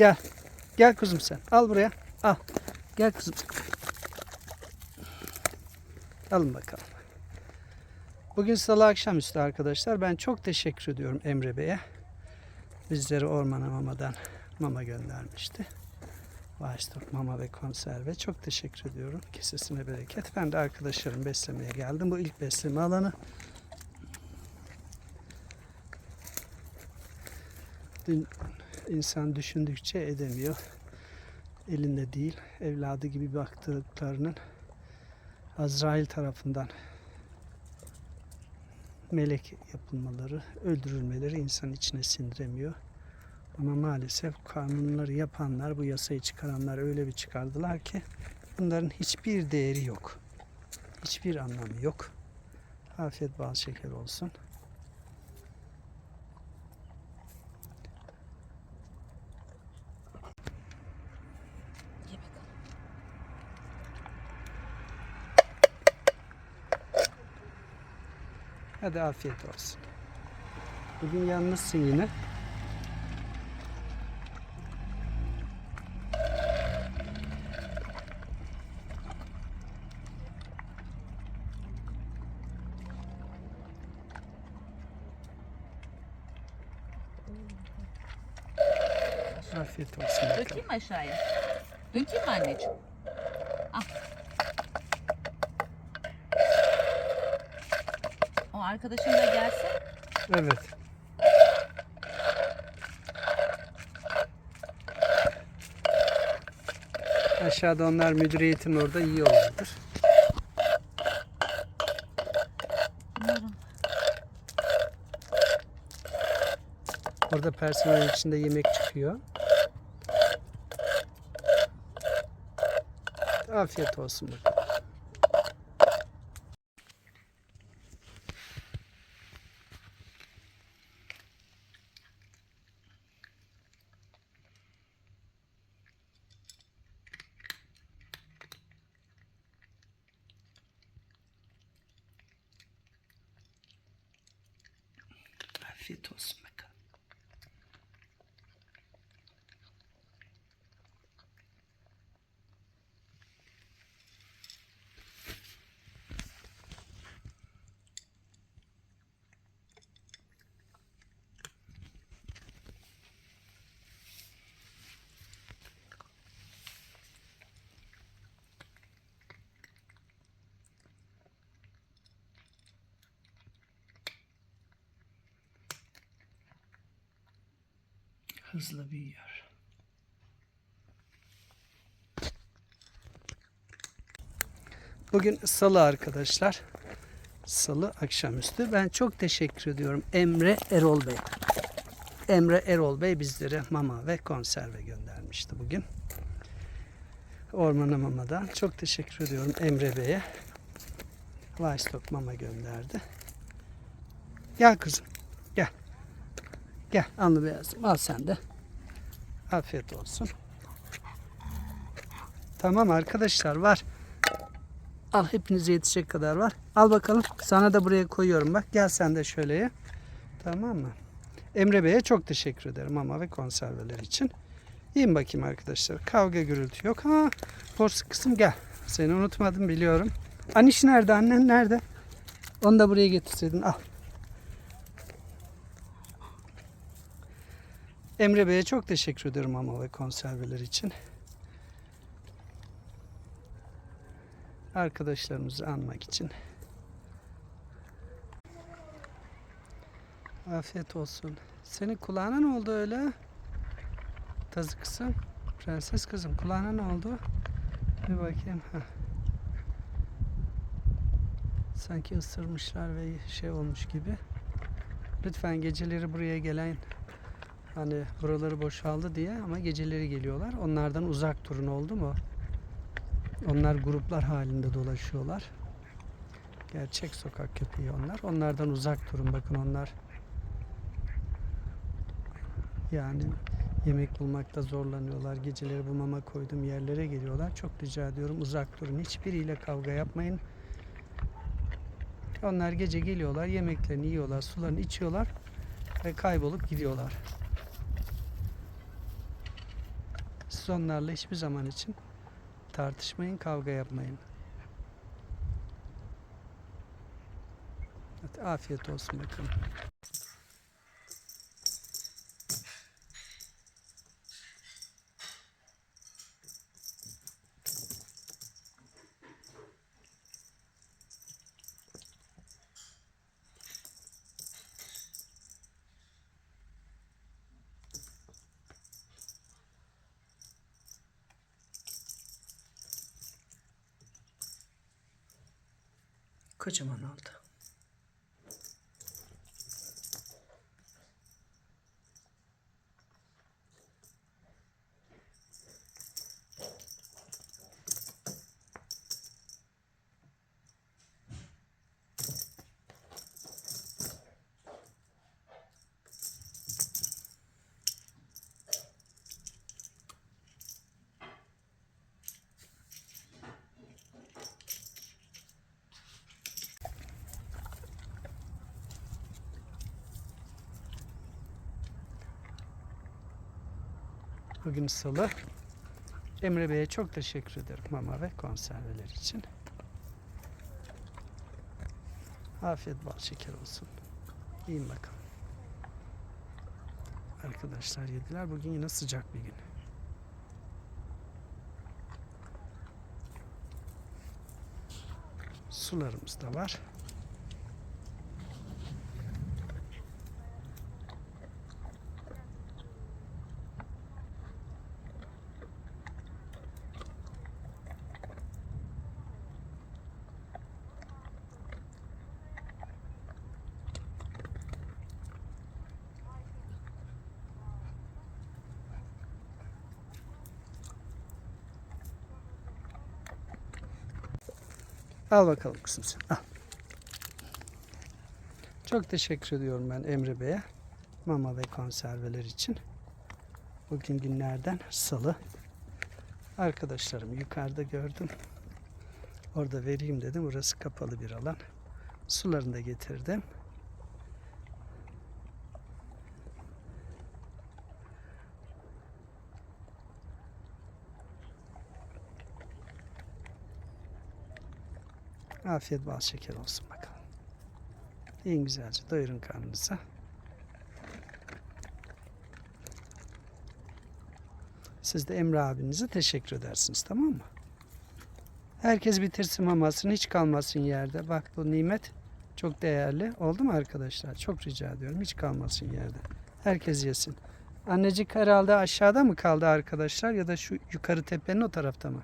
Gel. Gel kuzum sen. Al buraya. Al. Gel kızım. Alın bakalım. Bugün salı akşamüstü arkadaşlar. Ben çok teşekkür ediyorum Emre Bey'e. Bizleri ormana mamadan mama göndermişti. Bağıştık mama ve konserve. Çok teşekkür ediyorum. Kesesine bereket. Ben de arkadaşlarım beslemeye geldim. Bu ilk besleme alanı. Dün insan düşündükçe edemiyor. Elinde değil, evladı gibi baktıklarının Azrail tarafından melek yapılmaları, öldürülmeleri insan içine sindiremiyor. Ama maalesef kanunları yapanlar, bu yasayı çıkaranlar öyle bir çıkardılar ki bunların hiçbir değeri yok. Hiçbir anlamı yok. Afiyet bal şeker olsun. Hadi afiyet olsun. Bugün yalnızsın yine. Afiyet olsun. Dökeyim mi aşağıya? Dökeyim mi anneciğim? Al. O arkadaşın da gelse. Evet. Aşağıda onlar müdüriyetin orada yiyorlardır. Umarım. Orada personel içinde yemek çıkıyor. Afiyet olsun bakalım. Afiyet olsun Hızlı büyüyor. Bugün salı arkadaşlar. Salı akşamüstü. Ben çok teşekkür ediyorum Emre Erol Bey. Emre Erol Bey bizlere mama ve konserve göndermişti bugün. Ormana Mama'dan. Çok teşekkür ediyorum Emre Bey'e. Livestock mama gönderdi. Gel kızım. Gel. Anlı beyazım. Al sen de. Afiyet olsun. Tamam arkadaşlar var. Al hepinize yetecek kadar var. Al bakalım. Sana da buraya koyuyorum bak. Gel sen de şöyle ye. Tamam mı? Emre Bey'e çok teşekkür ederim mama ve konserveler için. Yiyin bakayım arkadaşlar. Kavga gürültü yok. Ha, Borsa kızım gel. Seni unutmadım biliyorum. Aniş nerede? Annen nerede? Onu da buraya getirseydin. Al. Emre Bey'e çok teşekkür ederim mama ve konserveler için. Arkadaşlarımızı anmak için. Afiyet olsun. Senin kulağına ne oldu öyle? Tazı kızım. Prenses kızım kulağına ne oldu? Bir bakayım. Heh. Sanki ısırmışlar ve şey olmuş gibi. Lütfen geceleri buraya gelen hani buraları boşaldı diye ama geceleri geliyorlar. Onlardan uzak durun oldu mu? Onlar gruplar halinde dolaşıyorlar. Gerçek sokak köpeği onlar. Onlardan uzak durun. Bakın onlar yani yemek bulmakta zorlanıyorlar. Geceleri bu mama koyduğum yerlere geliyorlar. Çok rica ediyorum uzak durun. Hiçbiriyle kavga yapmayın. Onlar gece geliyorlar, yemeklerini yiyorlar, sularını içiyorlar ve kaybolup gidiyorlar. Siz onlarla hiçbir zaman için tartışmayın, kavga yapmayın. Afiyet olsun bakalım. Kocaman oldu. Bugün salı. Emre Bey'e çok teşekkür ederim mama ve konserveler için. Afiyet bal şeker olsun. Yiyin bakalım. Arkadaşlar yediler. Bugün yine sıcak bir gün. Sularımız da var. Al bakalım kızım sen. Al. Çok teşekkür ediyorum ben Emre Bey'e. Mama ve konserveler için. Bugün günlerden salı. Arkadaşlarım yukarıda gördüm. Orada vereyim dedim. Burası kapalı bir alan. Sularını da getirdim. Afiyet bal şeker olsun bakalım. Yiyin güzelce doyurun karnınıza. Siz de Emre abinize teşekkür edersiniz tamam mı? Herkes bitirsin mamasını hiç kalmasın yerde. Bak bu nimet çok değerli. Oldu mu arkadaşlar? Çok rica ediyorum hiç kalmasın yerde. Herkes yesin. Annecik herhalde aşağıda mı kaldı arkadaşlar ya da şu yukarı tepenin o tarafta mı?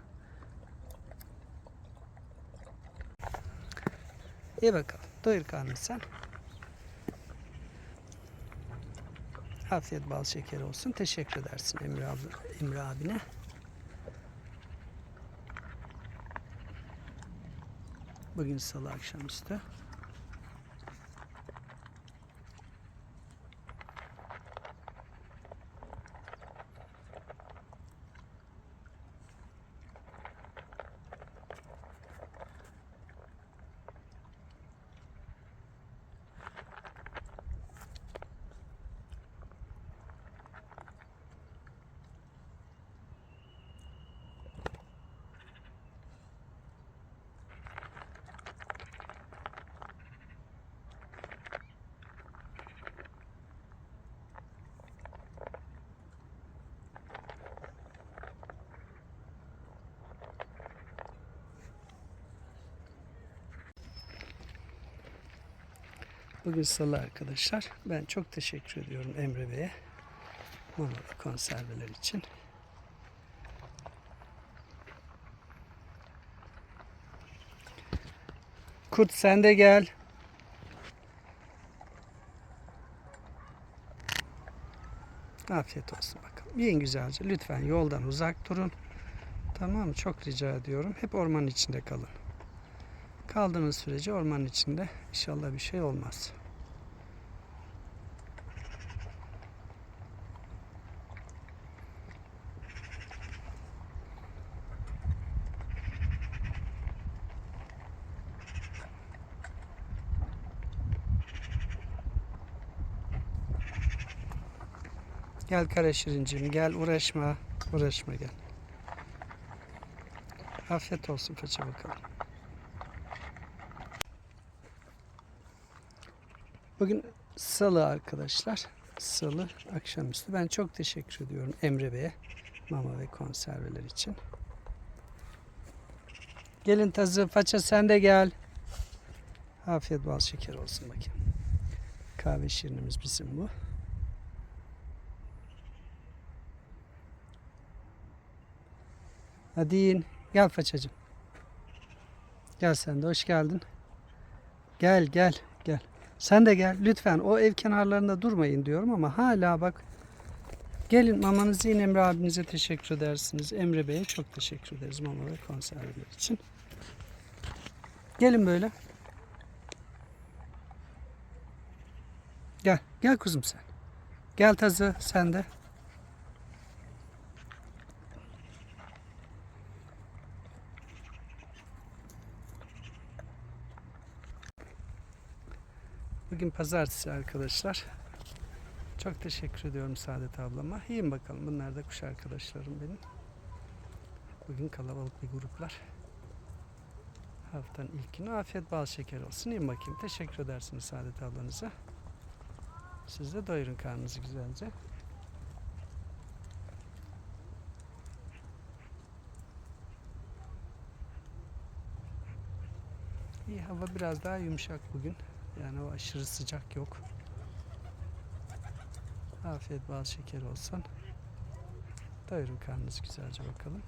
İyi bakalım. Doyur karnını sen. Afiyet bal şeker olsun. Teşekkür edersin Emre, abi, Emre abine. Bugün salı akşamüstü. Bugün salı arkadaşlar. Ben çok teşekkür ediyorum Emre Bey'e. Ve konserveler için. Kurt sen de gel. Afiyet olsun bakalım. Yiyin güzelce. Lütfen yoldan uzak durun. Tamam mı? Çok rica ediyorum. Hep ormanın içinde kalın. Kaldığınız sürece ormanın içinde inşallah bir şey olmaz. Gel kara şirincim gel uğraşma. Uğraşma gel. Afiyet olsun paça bakalım. Bugün salı arkadaşlar. Salı akşamüstü. Ben çok teşekkür ediyorum Emre Bey'e mama ve konserveler için. Gelin tazı paça sen de gel. Afiyet bal şeker olsun bakayım. Kahve şirinimiz bizim bu. Hadi in. Gel paçacığım. Gel sen de hoş geldin. Gel gel gel. Sen de gel lütfen. O ev kenarlarında durmayın diyorum ama hala bak. Gelin mamanızı yiyin Emre abinize teşekkür edersiniz. Emre Bey'e çok teşekkür ederiz mama ve konserveler için. Gelin böyle. Gel. Gel kuzum sen. Gel tazı sen de. Bugün pazartesi arkadaşlar. Çok teşekkür ediyorum Saadet ablama. Yiyin bakalım. Bunlar da kuş arkadaşlarım benim. Bugün kalabalık bir gruplar. Haftanın ilk günü afiyet bal şeker olsun. Yiyin bakayım. Teşekkür edersiniz Saadet ablanıza. Siz de doyurun karnınızı güzelce. İyi hava biraz daha yumuşak bugün. Yani o aşırı sıcak yok. Afiyet bal şeker olsun. Doyurun karnınızı güzelce bakalım.